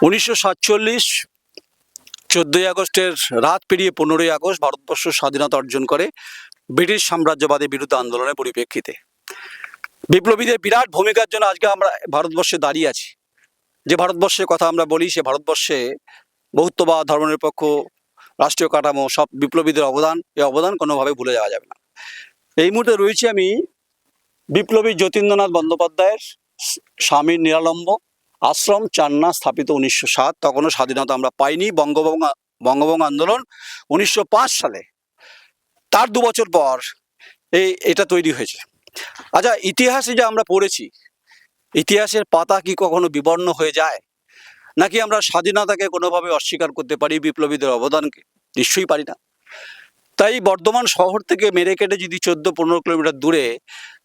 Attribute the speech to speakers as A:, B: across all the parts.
A: উনিশশো সাতচল্লিশ আগস্টের রাত পেরিয়ে পনেরোই আগস্ট ভারতবর্ষ স্বাধীনতা অর্জন করে ব্রিটিশ সাম্রাজ্যবাদের বিরুদ্ধে আন্দোলনের পরিপ্রেক্ষিতে। বিপ্লবীদের বিরাট ভূমিকার জন্য আজকে আমরা ভারতবর্ষে দাঁড়িয়ে আছি। যে ভারতবর্ষের কথা আমরা বলি, সে ভারতবর্ষে বহুত্ববাদ, ধর্মনিরপেক্ষ, রাষ্ট্রীয় কাঠামো সব বিপ্লবীদের অবদান এই অবদান কোনোভাবে ভুলে যাওয়া যাবে না। এই মুহূর্তে রয়েছি আমি বিপ্লবী যতীন্দ্রনাথ বন্দ্যোপাধ্যায়ের স্বামীর নিরালম্ব আশ্রম চান্না স্থাপিত উনিশশো সাত। তখনও স্বাধীনতা আমরা পাইনি। বঙ্গভঙ্গ বঙ্গভঙ্গ আন্দোলন উনিশশো পাঁচ সালে। তার দু বছর পর এই, এটা তৈরি হয়েছে। আচ্ছা ইতিহাসে যে আমরা পড়েছি, ইতিহাসের পাতা কি কখনো বিবর্ণ হয়ে যায়? নাকি আমরা স্বাধীনতাকে কোনোভাবে অস্বীকার করতে পারি, বিপ্লবীদের অবদানকে? নিশ্চয়ই পারি না। তাই বর্ধমান শহর থেকে মেরে কেটে যদি চোদ্দ পনেরো কিলোমিটার দূরে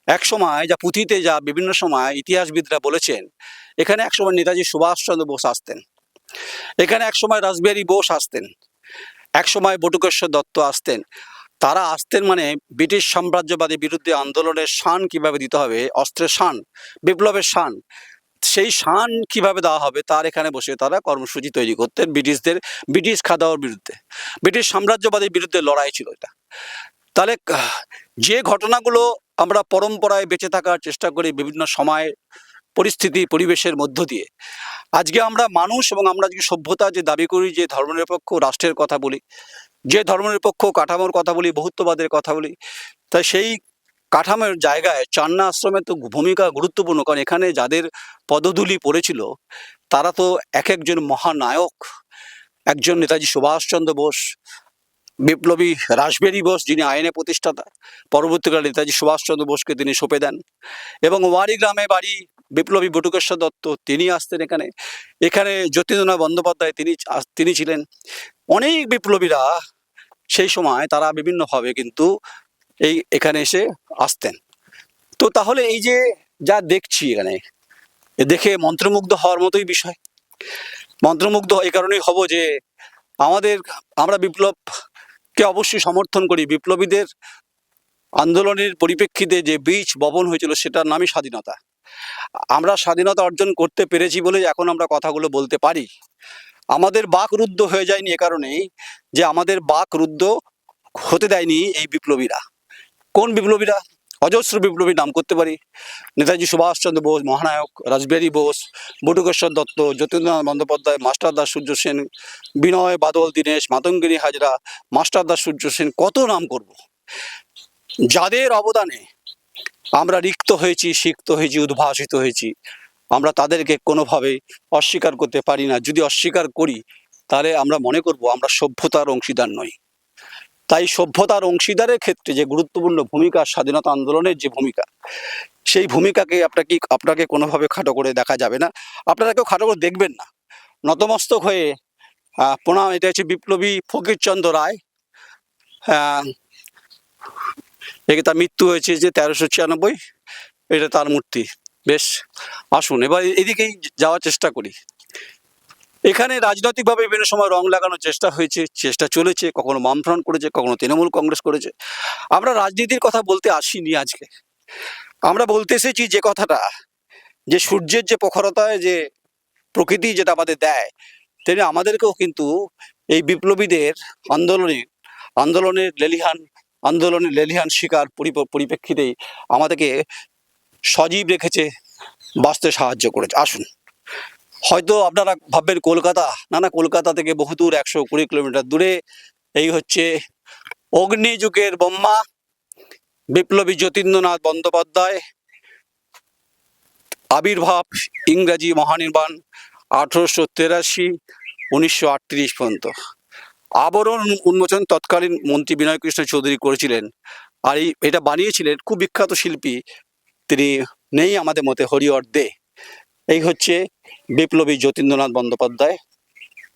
A: এক সময় যা পুঁথিতে যা বিভিন্ন সময় ইতিহাসবিদরা বলেছেন, এখানে একসময় নেতাজি সুভাষচন্দ্র বোস আসতেন। এখানে একসময় রাসবিহারী বোস আসতেন। একসময় বটুকেশ্বর দত্ত আসতেন। তারা আসতেন মানে ব্রিটিশ সাম্রাজ্যবাদী বিরুদ্ধে আন্দোলনের শান কীভাবে দিতে হবে, অস্ত্রের শান, বিপ্লবের শান, সেই শান কীভাবে দেওয়া হবে তার এখানে বসে তারা কর্মসূচি তৈরি করতেন ব্রিটিশদের, ব্রিটিশ খাদাওয়ার বিরুদ্ধে। ব্রিটিশ সাম্রাজ্যবাদীর বিরুদ্ধে লড়াই ছিল এটা। তাহলে যে ঘটনাগুলো আমরা পরম্পরায় বেঁচে থাকার চেষ্টা করি বিভিন্ন সময়, পরিস্থিতি, পরিবেশের মধ্য দিয়ে। আজকে আমরা মানুষ এবং আমরা আজকে সভ্যতা যে দাবি করি, যে ধর্মনিরপেক্ষ রাষ্ট্রের কথা বলি, যে ধর্মনিরপেক্ষ কাঠামোর কথা বলি, বহুত্ববাদের কথা বলি তাই সেই কাঠামোর জায়গায় চান্না আশ্রমের তো ভূমিকা গুরুত্বপূর্ণ, কারণ এখানে যাদের পদধূলি পড়েছিল, তারা তো এক একজন মহানায়ক, একজন নেতাজি সুভাষচন্দ্র বোস বিপ্লবী রাসবিহারী বোস যিনি আইনে প্রতিষ্ঠাতা, পরবর্তীকালে নেতাজি সুভাষচন্দ্র বোসকে তিনি সঁপে দেন এবং ওয়ারি গ্রামে বাড়ি বিপ্লবী বটুকেশ্বর দত্ত তিনি আসতেন এখানে। এখানে যতীন্দ্রনাথ বন্দ্যোপাধ্যায় তিনি তিনি ছিলেন। অনেক বিপ্লবীরা সেই সময় তারা বিভিন্নভাবে কিন্তু এই এখানে এসে আসতেন। তো তাহলে এই যে যা দেখছি এখানে, এ দেখে মন্ত্রমুগ্ধ হওয়ার মতোই বিষয়। মন্ত্রমুগ্ধ এই কারণেই হব যে আমাদের, আমরা বিপ্লবকে অবশ্যই সমর্থন করি। বিপ্লবীদের আন্দোলনের পরিপ্রেক্ষিতে যে বীজ বপন হয়েছিল, সেটার নামই স্বাধীনতা। আমরা স্বাধীনতা অর্জন করতে পেরেছি বলে এখন আমরা কথাগুলো বলতে পারি। আমাদের বাক রুদ্ধ হয়ে যায়নি এ কারণেই যে আমাদের বাক রুদ্ধ হতে দেয়নি এই বিপ্লবীরা। কোন বিপ্লবীরা? অজস্র বিপ্লবীর নাম করতে পারি। নেতাজি সুভাষচন্দ্র বোস, মহানায়ক রাসবিহারী বোস, বটুকেশ্বর দত্ত, যতীন্দ্রনাথ বন্দ্যোপাধ্যায়, মাস্টার দাস সূর্য সেন, বিনয় বাদল দীনেশ, মাতঙ্গিনী হাজরা, মাস্টার দাস সূর্য সেন, কত নাম করব। যাদের অবদানে আমরা রিক্ত হয়েছি, সিক্ত হয়েছি, উদ্ভাসিত হয়েছি, আমরা তাদেরকে কোনোভাবে অস্বীকার করতে পারি না। যদি অস্বীকার করি, তাহলে আমরা মনে করব আমরা সভ্যতার অংশীদার নই। তাই সভ্যতার অংশীদারের ক্ষেত্রে যে গুরুত্বপূর্ণ ভূমিকা স্বাধীনতা আন্দোলনের যে ভূমিকা, সেই ভূমিকাকে আপনাকে আপনাকে কোনোভাবে খাটো করে দেখা যাবে না। আপনারা কেউ খাটো করে দেখবেন না। নতমস্তক হয়ে প্রণাম, এটা হচ্ছে বিপ্লবী ফকিরচন্দ্র রায়। একে তার মৃত্যু হয়েছে যে তেরোশো ছিয়ানব্বই। এটা তার মূর্তি। বেশ, আসুন, এবার এদিকেই যাওয়ার চেষ্টা করি। এখানে রাজনৈতিকভাবে বিভিন্ন সময় রং লাগানোর চেষ্টা হয়েছে, চেষ্টা চলেছে, কখনো বামফ্রন্ট করেছে, কখনো তৃণমূল কংগ্রেস করেছে। আমরা রাজনীতির কথা বলতে আসিনি আজকে। আমরা বলতে এসেছি যে কথাটা, যে সূর্যের যে প্রখরতায় যে প্রকৃতি যেটা আমাদের দেয়, তেমনি আমাদেরকেও কিন্তু এই বিপ্লবীদের আন্দোলনে, আন্দোলনের লেলিহান আন্দোলনের লেলিহান শিকার পরিপ- পরিপ্রেক্ষিতেই আমাদেরকে সজীব রেখেছে, বাঁচতে সাহায্য করেছে। আসুন। হয়তো আপনারা ভাববেন কলকাতা, না না, কলকাতা থেকে বহুদূর, একশো কুড়ি কিলোমিটার দূরে। এই হচ্ছে অগ্নিযুগের বোম্মা, বিপ্লবী যতীন্দ্রনাথ বন্দ্যোপাধ্যায়, আবির্ভাব ইংরাজি মহানির্বাণ, আঠেরোশো তেরাশি, উনিশশো আটত্রিশ পর্যন্ত। আবরণ উন্মোচন তৎকালীন মন্ত্রী বিনয় কৃষ্ণ চৌধুরী করেছিলেন। আর এই, এটা বানিয়েছিলেন খুব বিখ্যাত শিল্পী। তিনি নেই আমাদের মতে, হরিহর দে। এই হচ্ছে বিপ্লবী যতীন্দ্রনাথ বন্দ্যোপাধ্যায়।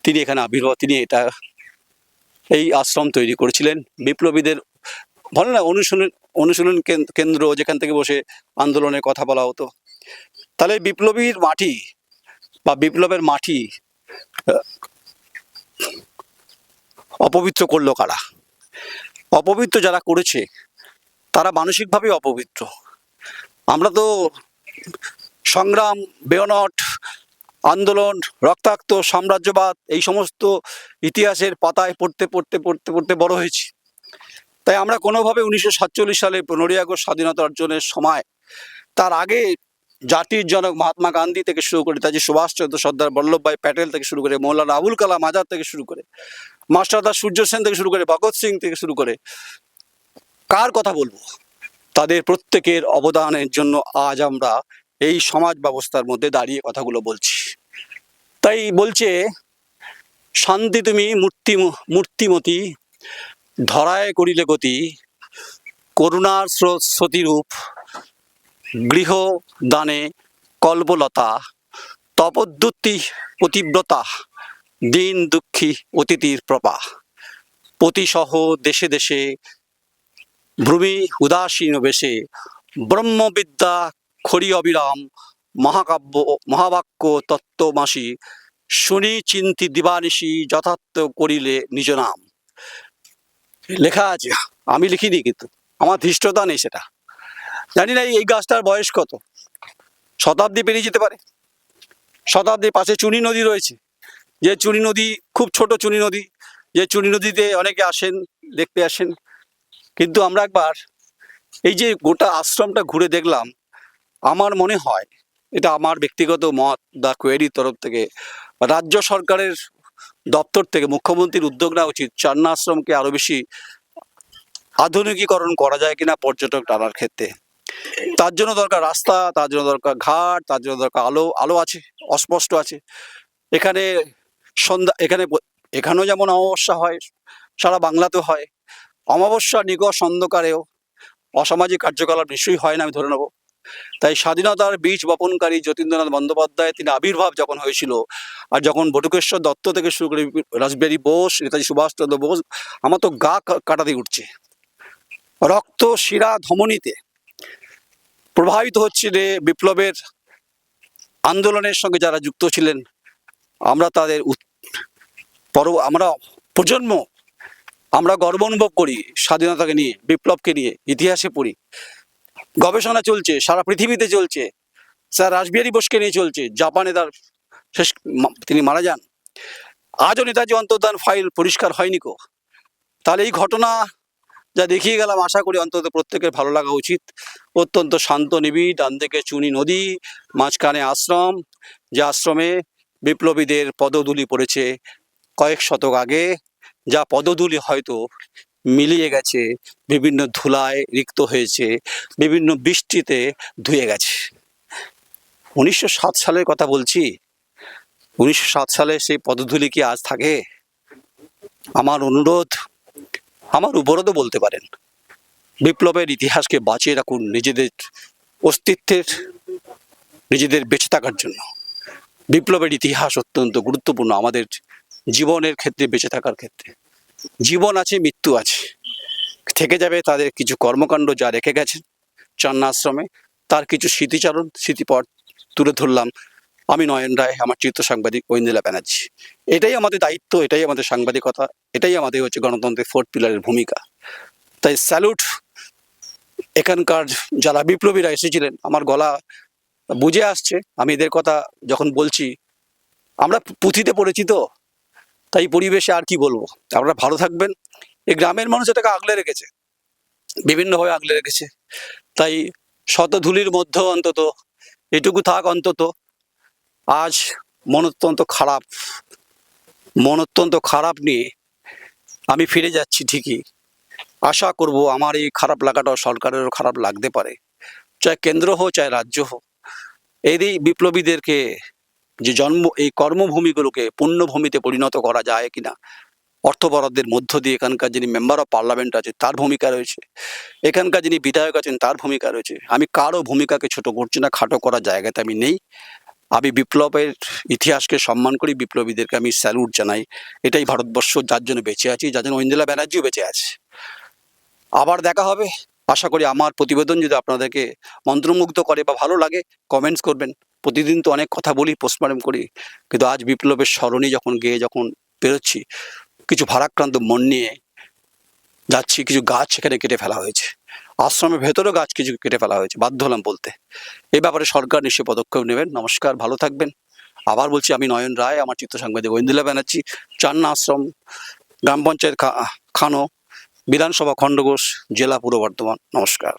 A: তিনি এখানে আবির্ভাব, তিনি এটা, এই আশ্রম তৈরি করেছিলেন। বিপ্লবীদের ভালো না, অনুশীলন অনুশীলন কেন্দ্র যেখান থেকে বসে আন্দোলনের কথা বলা হতো। তাহলে বিপ্লবীর মাটি বা বিপ্লবের মাটি অপবিত্র করল কারা? অপবিত্র যারা করেছে, তারা মানসিকভাবে অপবিত্র। আমরা তো সংগ্রাম বেয়নট আন্দোলন, রক্তাক্ত, সাম্রাজ্যবাদ, এই সমস্ত ইতিহাসের পাতায় পড়তে পড়তে পড়তে পড়তে বড় হয়েছি। তাই আমরা কোনোভাবে উনিশশো সাতচল্লিশ সালে পনেরোই আগস্ট স্বাধীনতা অর্জনের সময় তার আগে জাতির জনক মহাত্মা গান্ধী থেকে শুরু করে তাজি সুভাষচন্দ্র সর্দার বল্লভভাই প্যাটেল থেকে শুরু করে মৌলানা আবুল কালাম আজাদ থেকে শুরু করে মাস্টারদা সূর্য সেন থেকে শুরু করে ভগৎ সিং থেকে শুরু করে কার কথা বলব? তাদের প্রত্যেকের অবদানের জন্য আজ আমরা এই সমাজ ব্যবস্থার মধ্যে দাঁড়িয়ে কথাগুলো বলছি। তাই বলছে, শান্তি তুমি মূর্তি, মূর্তিমতি, ধরায় করিলে গতি, করুণার স্রোত সতীরূপ গৃহ দানে কল্পলতা, তপদ্যুতি, পতিব্রতা, দিন দুঃখী অতিথির প্রপা পতিসহ দেশে দেশে, ভ্রূমি উদাসীন বেশে, ব্রহ্মবিদ্যা খড়ি অবিরাম, মহাকাব্য, মহাবাক্য তত্ত্বমাসি, শুনি চিন্তি দিবানিশি যথার্থ করিলে নিজ নাম। লেখা আছে, আমি লিখিনি কিন্তু, আমার ধৃষ্টতা নেই সেটা। জানি না এই গাছটার বয়স কত। শতাব্দী পেরিয়ে যেতে পারে। শতাব্দীর পাশে চুনি নদী রয়েছে। যে চুনি নদী খুব ছোট চুনি নদী, যে চুনি নদীতে অনেকে আসেন, দেখতে আসেন। কিন্তু আমরা একবার এই যে গোটা আশ্রমটা ঘুরে দেখলাম আমার মনে হয় এটা আমার ব্যক্তিগত মত দ্য কোয়েরির তরফ থেকে রাজ্য সরকারের দপ্তর থেকে মুখ্যমন্ত্রীর উদ্যোগ নেওয়া উচিত আশ্রমকে আরও বেশি আধুনিকীকরণ করা যায় কিনা পর্যটক টানার ক্ষেত্রে। তার জন্য দরকার রাস্তা, তার জন্য দরকার ঘাট, তার জন্য দরকার আলো আলো আছে, অস্পষ্ট আছে। এখানে সন্ধ্যা, এখানে এখানেও যেমন অমাবস্যা হয়, সারা বাংলাতেও হয়। অমাবস্যা নিগড় অন্ধকারেও অসামাজিক কার্যকলাপ নিশ্চয়ই হয় না, আমি ধরে নেব। তাই স্বাধীনতার বীজ বপনকারী যতীন্দ্রনাথ বন্দ্যোপাধ্যায় তিনি আবির্ভাব যখন হয়েছিল, আর যখন বটুকেশ্বর দত্ত থেকে শুরু করে রাসবিহারী বোস, নেতাজি সুভাষচন্দ্র বোস, আমার তো গা কাটাতে উঠছে। রক্ত শিরা ধমনীতে প্রভাবিত হচ্ছে যে বিপ্লবের আন্দোলনের সঙ্গে যারা যুক্ত ছিলেন, আমরা তাদের পর আমরা প্রজন্ম, আমরা গর্ব অনুভব করি স্বাধীনতাকে নিয়ে, বিপ্লবকে নিয়ে, ইতিহাসে পড়ি। গবেষণা চলছে, সারা পৃথিবীতে চলছে। স্যার রাসবিহারী বোসকে নিয়ে চলছে, জাপানে তার শেষ তিনি মারা যান। আজও নেতাজি অন্তর্ধান ফাইল পরিষ্কার হয়নি কো। তাহলে এই ঘটনা যা দেখিয়ে গেলাম, আশা করি অন্তত প্রত্যেকের ভালো লাগা উচিত। অত্যন্ত শান্ত নিবিড়, ডান দিকে চুনি নদী, মাঝখানে আশ্রম, যে আশ্রমে বিপ্লবীদের পদধূলি পড়েছে কয়েক শতক আগে, যা পদধূলি হয়তো মিলিয়ে গেছে, বিভিন্ন ধুলায় রিক্ত হয়েছে, বিভিন্ন বৃষ্টিতে ধুয়ে গেছে। উনিশশো সাত সালের কথা বলছি? উনিশশো সাত সালে সেই পদধূলি কি আজ থাকে? আমার অনুরোধ, আমার উপরোধও বলতে পারেন। বিপ্লবের ইতিহাসকে বাঁচিয়ে রাখুন নিজেদের অস্তিত্বের, নিজেদের বেঁচে থাকার জন্য। বিপ্লবের ইতিহাস অত্যন্ত গুরুত্বপূর্ণ আমাদের জীবনের ক্ষেত্রে, বেঁচে থাকার ক্ষেত্রে। জীবন আছে, মৃত্যু আছে। থেকে যাবে তাদের কিছু কর্মকাণ্ড যা রেখে গেছেন চান্না আশ্রমে তার কিছু স্মৃতিচারণ, স্মৃতিপট তুলে ধরলাম আমি নয়ন রায়, আমার চিত্র সাংবাদিক ঐন্দিলা ব্যানার্জি। এটাই আমাদের দায়িত্ব, এটাই আমাদের সাংবাদিকতা, এটাই আমাদের হচ্ছে গণতন্ত্রের ফোর্থ পিলারের ভূমিকা। তাই স্যালুট এখানকার যারা বিপ্লবীরা এসেছিলেন, আমার গলা বুঝে আসছে। আমি এদের কথা যখন বলছি, আমরা পুঁথিতে পড়েছি তো। তাই পরিবেশে আর কি বলব? আপনারা ভালো থাকবেন। এই গ্রামের মানুষ এটাকে আগলে রেখেছে। বিভিন্নভাবে আগলে রেখেছে। তাই শত ধুলির মধ্যেও অন্তত, এটুকু থাক অন্তত। আজ মন অত্যন্ত খারাপ। মন অত্যন্ত খারাপ নিয়ে আমি ফিরে যাচ্ছি ঠিকই। আশা করব আমার এই খারাপ লাগাটাও সরকারেরও খারাপ লাগতে পারে। চাই কেন্দ্র হোক, চাই রাজ্য হোক। এই বিপ্লবীদেরকে যে জন্ম, এই কর্মভূমিগুলোকে পুণ্যভূমিতে পরিণত করা যায় কিনা। অর্থ বরাদ্দের মধ্য দিয়ে এখানকার যিনি মেম্বার অফ পার্লামেন্ট আছে তার ভূমিকা রয়েছে। এখানকার যিনি বিধায়ক আছেন, তার ভূমিকা রয়েছে। আমি কারও ভূমিকাকে ছোট করছি না, খাটো করার জায়গাতে আমি নেই। আমি বিপ্লবের ইতিহাসকে সম্মান করি, বিপ্লবীদেরকে আমি স্যালুট জানাই। এটাই ভারতবর্ষ, যার জন্য বেঁচে আছি, যার জন্য ঐন্দিলা ব্যানার্জিও বেঁচে আছে। আবার দেখা হবে। আশা করি আমার প্রতিবেদন যদি আপনাদেরকে মন্ত্রমুগ্ধ করে বা ভালো লাগে কমেন্টস করবেন। প্রতিদিন তো অনেক কথা বলি পোস্টমর্টম করি। কিন্তু আজ বিপ্লবের স্মরণে যখন গিয়ে যখন বেরোচ্ছি, কিছু ভারাক্রান্ত মন নিয়ে যাচ্ছি, কিছু গাছ সেখানে কেটে ফেলা হয়েছে। আশ্রমের ভেতরেও গাছ কিছু কেটে ফেলা হয়েছে, বাধ্য হলাম বলতে। এই ব্যাপারে সরকার নিশ্চয়ই পদক্ষেপ নেবেন। নমস্কার, ভালো থাকবেন। আবার বলছি, আমি নয়ন রায়, আমার চিত্র সাংবাদিক ঐন্দিলা ব্যানার্জি, চান্না আশ্রম, গ্রাম পঞ্চায়েত খানো। বিধানসভা খণ্ডঘোষ জেলা পূর্ব বর্ধমান নমস্কার।